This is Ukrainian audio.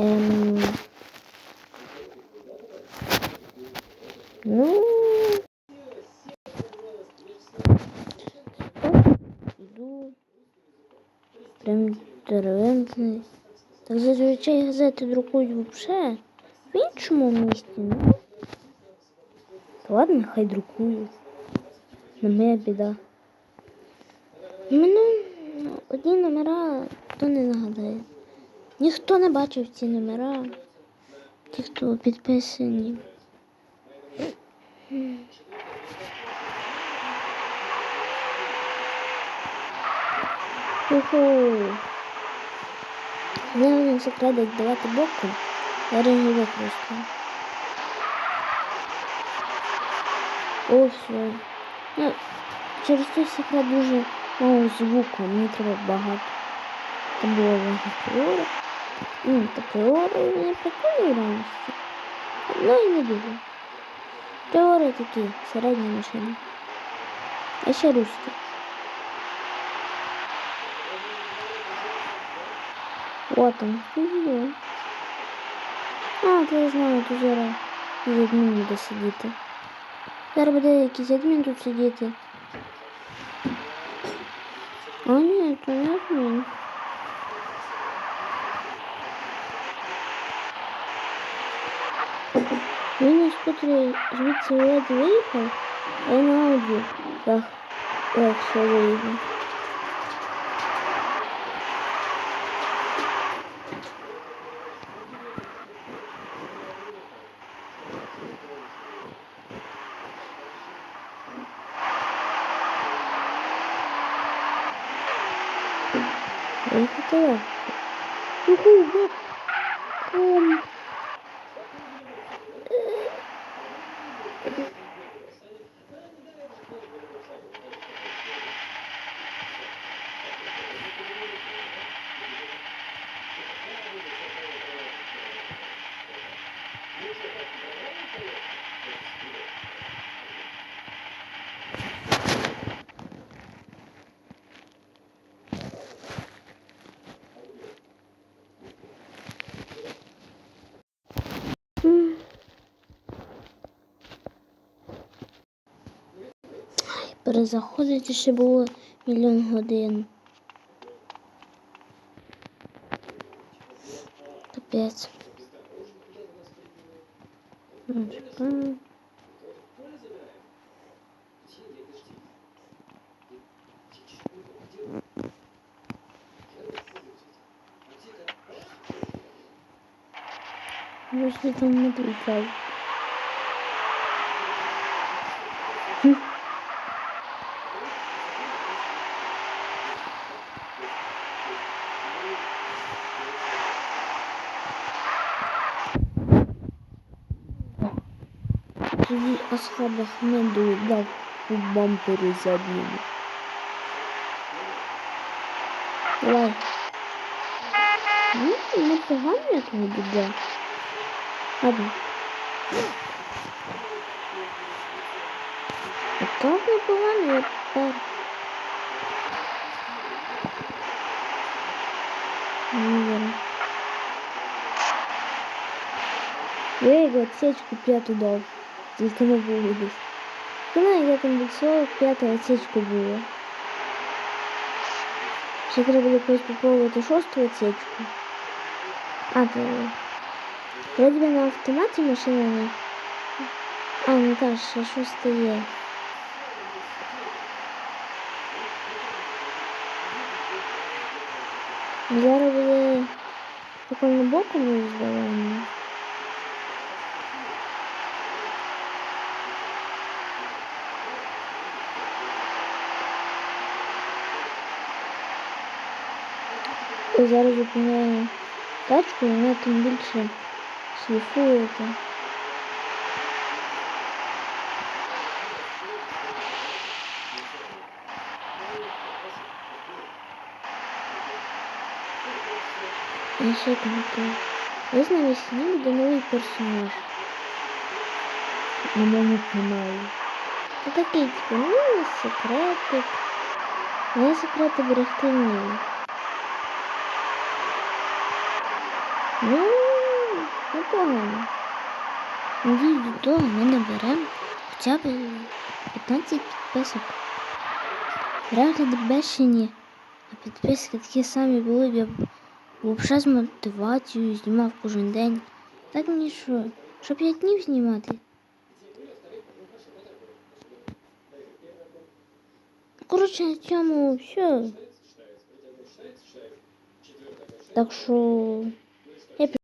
Ем... Ну. Іду. Прям деревенний. Так зазвичай газети друкують взагалі в іншому місті. Ну. Та ладно, хай друкують. Не моя біда. Мене одні номера хто не нагадає. Ніхто не бачив ці номера. Ті, хто підписані. Уху. Я один секрет давати боком. Я його використаю. О, все. Ну, через той секрет дуже мало звуку, мені треба багато. Там було багато Ну, та теорії не прикольні реальності. Ну і не дуже. Теорії такі, середні машини. А ще русські. О, там є. А, то я знаю, тут зараз з адмін буде сидіти. Зараз буде якийсь адмін тут сидіти. Скутері звідси ледь виїхав, а я на ауді легше виїхав. Легко. Уху. Ом. Перезаходити ще було мільйон годин. Капець. Ну, чекаю. Може там не приказ. и Асхаб Ахмед удар по бамперу заднему. Давай. Ну, Нет, не беда. Ладно. А как непогано я так. Наверное. Я его отсечку пятую дал. Тільки не було десь. Ну, я там від 45 отсечку було. Ще треба якось попробувати шосту отсечку. А, то... Вроде би на автоматі машина не... А, ну так, ще шоста є. Зараз буде прикольно боком роздавання. І зараз зупиняю тачку і вона тим більше шліфує. там. І ще там таке. Ось навесні буде новий персонаж на моєму каналі. Це такий, типу, ну, секретик. Я секрети берегти вмію. Ну, Непогано. Надіюсь, до того ми наберемо хоча б 15 підписок. Перегляди бешені, а підписки такі самі були б я взагалі з мотивацією знімав кожен день. Так мені що, що 5 днів знімати? Коротше, на цьому все. Так що